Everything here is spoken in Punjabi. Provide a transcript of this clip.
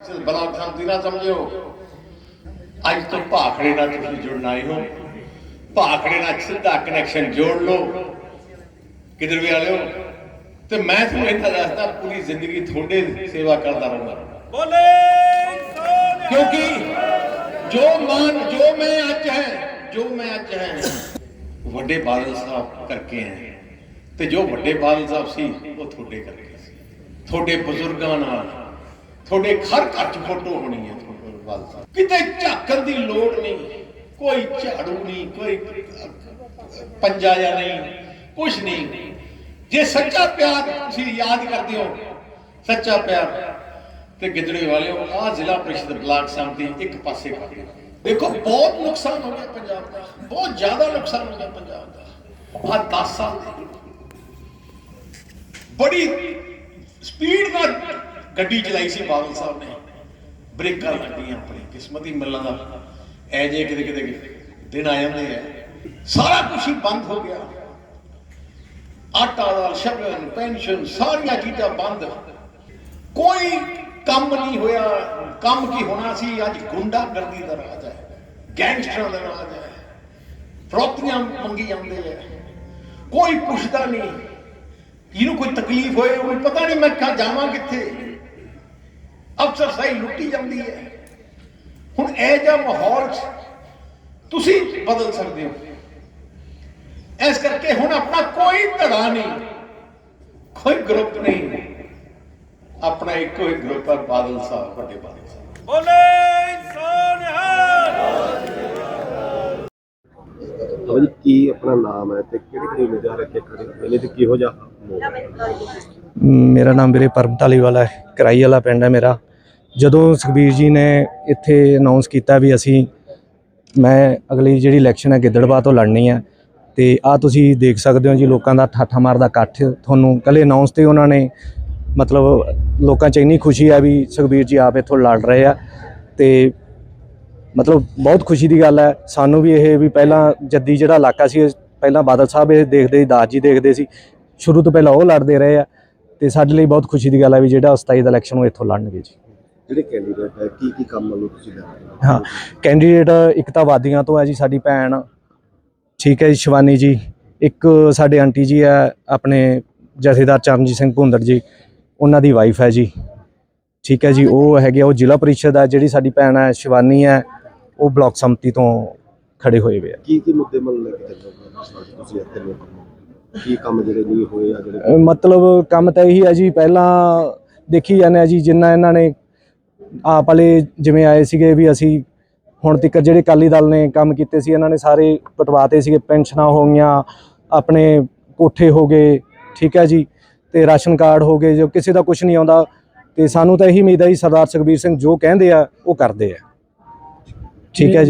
ਸਿਰ ਬਲਾਕ ਸੰਮਤੀ ਨਾ ਸਮਝਿਓ। ਅੱਜ ਤੋਂ ਭਾਖੜੇ ਨਾਲ ਤੁਸੀਂ ਜੁੜਨ ਆਏ ਹੋ। ਭਾਖੜੇ ਨਾਲ ਸਿੱਧਾ ਕਨੈਕਸ਼ਨ ਜੋੜ ਲਓ। ਕਿਧਰ ਵੀ ਆਲਿਓ ਤੇ ਮੈਂ ਤੁਹਾਨੂੰ ਇੱਥੇ ਦੱਸਦਾ ਪੂਰੀ ਜ਼ਿੰਦਗੀ ਤੁਹਾਡੇ ਸੇਵਾ ਕਰਦਾ ਰਹੂੰਗਾ ਬੋਲੇ ਕਿਉਂਕਿ ਜੋ ਮਾਨ ਜੋ ਮੈਂ ਅੱਜ ਹੈ ਜੋ ਮੈਂ ਅੱਜ ਹੈ ਵੱਡੇ ਬਾਦਲ ਸਾਹਿਬ ਕਰਕੇ ਹੈ। ਤੇ ਜੋ ਵੱਡੇ ਬਾਦਲ ਸਾਹਿਬ ਸੀ ਉਹ ਤੁਹਾਡੇ ਕਰਕੇ ਸੀ। ਤੁਹਾਡੇ ਬਜ਼ੁਰਗਾਂ ਨਾਲ ਤੁਹਾਡੇ ਘਰ ਘਰ ਚ ਫੋਟੋ ਹੋਣੀ ਹੈ ਤੁਹਾਡੇ ਬਾਦਲ ਕਿਤੇ ਝਾਕਣ ਦੀ ਲੋੜ ਨਹੀਂ। ਕੋਈ ਝਾੜੂ ਨਹੀਂ, ਕੋਈ ਪੰਜਾ ਜਾਂ ਨਹੀਂ, ਕੁਛ ਨਹੀਂ। ਜੇ ਸੱਚਾ ਪਿਆਰ ਤੁਸੀਂ ਯਾਦ ਕਰਦੇ ਹੋ, ਸੱਚਾ ਪਿਆਰ। ਤੇ ਗਿੱਦੜੇ ਵਾਲਿਓ ਆਹ ਜ਼ਿਲ੍ਹਾ ਪ੍ਰੀਸ਼ਦ ਬਲਾਕ ਸੰਮਤੀ ਇੱਕ ਪਾਸੇ ਕਰ ਦਿਓ ਦੇਖੋ, ਬਹੁਤ ਨੁਕਸਾਨ ਹੋ ਗਿਆ ਪੰਜਾਬ ਦਾ। ਬਹੁਤ ਜ਼ਿਆਦਾ ਨੁਕਸਾਨ ਹੋ ਗਿਆ ਪੰਜਾਬ ਦਾ। ਆਹ 10 ਸਾਲ ਬੜੀ ਸਪੀਡ ਨਾਲ ਗੱਡੀ ਚਲਾਈ ਸੀ ਬਾਦਲ ਸਾਹਿਬ ਨੇ। ਬ੍ਰੇਕਾਂ ਲੱਗੀਆਂ ਆਪਣੀ, ਕਿਸਮਤ ਹੀ ਮਿਲਣ ਦਾ। ਐ ਜੇ ਕਿਤੇ ਕਿਤੇ ਦਿਨ ਆ ਜਾਂਦੇ ਆ। ਸਾਰਾ ਕੁਝ ਹੀ ਬੰਦ ਹੋ ਗਿਆ। ਆਟਾ ਦਾ ਸ਼ਗਨ, ਪੈਨਸ਼ਨ, ਸਾਰੀਆਂ ਚੀਜ਼ਾਂ ਬੰਦ। ਕੋਈ ਕੰਮ ਨਹੀਂ ਹੋਇਆ। ਕੰਮ ਕੀ ਹੋਣਾ ਸੀ? ਅੱਜ ਗੁੰਡਾਗਰਦੀ ਦਾ ਰਾਜ ਹੈ। ਗੈਂਗਸਟਰਾਂ ਦਾ ਰਾਜ ਹੈ। ਫਰੋਤੀਆਂ ਮੰਗੀ ਜਾਂਦੇ ਆ। ਕੋਈ ਪੁੱਛਦਾ ਨਹੀਂ। ਇਹਨੂੰ ਕੋਈ ਤਕਲੀਫ ਹੋਏ, ਉਹਨੂੰ ਪਤਾ ਨਹੀਂ ਮੈਂ ਕਾ ਜਾਵਾਂ ਕਿੱਥੇ। ਅਫਸਰ ਸਹੀ ਲੁੱਟੀ ਜਾਂਦੀ ਹੈ। ਹੁਣ ਇਹ ਜਿਹਾ ਮਾਹੌਲ ਤੁਸੀਂ ਬਦਲ ਸਕਦੇ ਹੋ। ਇਸ ਕਰਕੇ ਹੁਣ ਆਪਣਾ ਕੋਈ ਧੜਾ ਨਹੀਂ ਕੋਈ ਗਰੁੱਪ ਨਹੀਂ। ਆਪਣਾ ਇੱਕੋ ਹੀ ਗਰੁੱਪ ਹੈ ਬਾਦਲ ਸਾਹਿਬ ਵੱਡੇ ਬਾਦਲ ਸਾਹਿਬ। ਬੋਲੇ ਸੋਨਿਹਾ ਬਾਬਾ ਜੀ ਕੀ ਆਪਣਾ ਨਾਮ ਹੈ ਤੇ ਕਿਹੜੀ ਕਿਹੜੀ ਉਮੀਦਵਾਰ ਅੱਗੇ ਖੜੇ ਮੇਲੇ ਤੇ ਕਿਹੋ ਜਿਹਾ ਹੈ? ਮੇਰਾ ਨਾਮ ਵੀਰੇ ਪਰਮ ਵਾਲਾ ਹੈ। ਕਰਾਈ ਵਾਲਾ ਪਿੰਡ ਹੈ ਮੇਰਾ। ਜਦੋਂ ਸੁਖਬੀਰ ਜੀ ਨੇ ਇੱਥੇ ਅਨਾਉਂਸ ਕੀਤਾ ਵੀ ਅਸੀਂ, ਮੈਂ ਅਗਲੀ ਜਿਹੜੀ ਇਲੈਕਸ਼ਨ ਹੈ ਗਿੱਦੜਬਾਹ ਤੋਂ ਲੜਨੀ ਹੈ, ਤੇ ਆ ਤੁਸੀਂ ਦੇਖ ਸਕਦੇ ਹੋ ਜੀ ਲੋਕਾਂ ਦਾ ਠਾਠਾ ਮਾਰਦਾ ਇਕੱਠ ਤੁਹਾਨੂੰ ਕੱਲੇ ਅਨਾਉਂਸ ਤੇ ਉਹਨਾਂ ਨੇ, ਮਤਲਬ ਲੋਕਾਂ 'ਚ ਇੰਨੀ ਖੁਸ਼ੀ ਆ ਵੀ ਸੁਖਬੀਰ ਜੀ ਆਪ ਇੱਥੋਂ ਲੜ ਰਹੇ ਆ, ਤੇ ਮਤਲਬ ਬਹੁਤ ਖੁਸ਼ੀ ਦੀ ਗੱਲ ਹੈ। ਸਾਨੂੰ ਵੀ ਇਹ ਵੀ ਪਹਿਲਾਂ ਜੱਦੀ ਜਿਹੜਾ ਇਲਾਕਾ ਸੀ ਪਹਿਲਾਂ ਬਾਦਲ ਸਾਹਿਬ ਇਹ ਦੇਖਦੇ ਸੀ, ਦਾਸ ਜੀ ਦੇਖਦੇ ਸੀ, ਸ਼ੁਰੂ ਤੋਂ ਪਹਿਲਾਂ ਉਹ ਲੜਦੇ ਰਹੇ ਆ, ਤੇ ਸਾਡੇ ਲਈ ਬਹੁਤ ਖੁਸ਼ੀ ਦੀ ਗੱਲ ਹੈ ਵੀ ਜਿਹੜਾ 27 ਦਾ ਇਲੈਕਸ਼ਨ ਉਹ ਇੱਥੋਂ ਲੜਨਗੇ ਜੀ। ਜਿਹੜੇ ਕੈਂਡੀਡੇਟ ਹੈ ਕੀ ਕੀ ਕੰਮ ਵੱਲੋਂ ਤੁਸੀਂ ਲੈ ਰਹੇ ਹੋ? ਹਾਂ ਕੈਂਡੀਡੇਟ ਇੱਕ ਤਾਂ ਵਾਦੀਆਂ ਤੋਂ ਹੈ ਜੀ ਸਾਡੀ ਭੈਣ। ਠੀਕ ਹੈ ਜੀ ਸ਼ਿਵਾਨੀ ਜੀ। ਇੱਕ ਸਾਡੇ ਆਂਟੀ ਜੀ ਹੈ ਆਪਣੇ ਜਥੇਦਾਰ ਚਰਨਜੀਤ ਸਿੰਘ ਭੁੰਦੜ ਜੀ। ਉਹਨਾਂ ਦੀ ਵਾਈਫ ਹੈ ਜੀ। ਠੀਕ ਹੈ ਜੀ ਉਹ ਹੈਗੇ ਉਹ ਜ਼ਿਲ੍ਹਾ ਪਰਿਸ਼ਦ ਹੈ ਜਿਹੜੀ ਸਾਡੀ ਭੈਣ ਹੈ ਸ਼ਿਵਾਨੀ ਹੈ ਉਹ ਬਲਾਕ ਸੰਮਤੀ ਤੋਂ ਖੜੇ ਹੋਏ ਵੇ ਆ। ਕੀ ਕੀ ਮੁੱਦੇ ਵੱਲ ਲੈ ਕੇ ਤੁਸੀਂ ਇੱਥੇ ਲੋਕਾਂ ਨੂੰ ਕੀ ਕੰਮ ਜਿਹੜੇ ਨਹੀਂ ਹੋਏ ਆ ਜਿਹੜੇ ਮਤਲਬ ਕੰਮ ਤਾਂ ਇਹੀ ਹੈ ਜੀ ਪਹਿਲਾਂ ਦੇਖੀ ਜਾਂਦੇ ਆ ਜੀ ਜਿੰਨਾ ਇਹਨਾਂ ਨੇ ਆਪ ਵਾਲੇ ਜਿਵੇਂ ਆਏ ਸੀਗੇ ਵੀ ਅਸੀਂ ਹੁਣ ਤੱਕ ਜਿਹੜੇ ਅਕਾਲੀ ਦਲ ਨੇ ਕੰਮ ਕੀਤੇ ਸੀ, ਇਹਨਾਂ ਨੇ ਸਾਰੇ ਪਟਵਾਤੇ ਸੀਗੇ, ਪੈਨਸ਼ਨਾਂ ਹੋ ਗਈਆਂ, ਆਪਣੇ ਕੋਠੇ ਹੋ ਗਏ, ਠੀਕ ਹੈ ਜੀ, ਤੇ ਰਾਸ਼ਨ ਕਾਰਡ ਹੋ ਗਏ, ਜੋ ਕਿਸੇ ਦਾ ਕੁਝ ਨਹੀਂ ਆਉਂਦਾ, ਤੇ ਸਾਨੂੰ ਤਾਂ ਇਹੀ ਉਮੀਦ ਹੈ ਜੀ ਸਰਦਾਰ ਸੁਖਬੀਰ ਸਿੰਘ ਜੋ ਕਹਿੰਦੇ ਆ, ਉਹ ਕਰਦੇ ਆ। ਠੀਕ ਹੈ ਜੀ।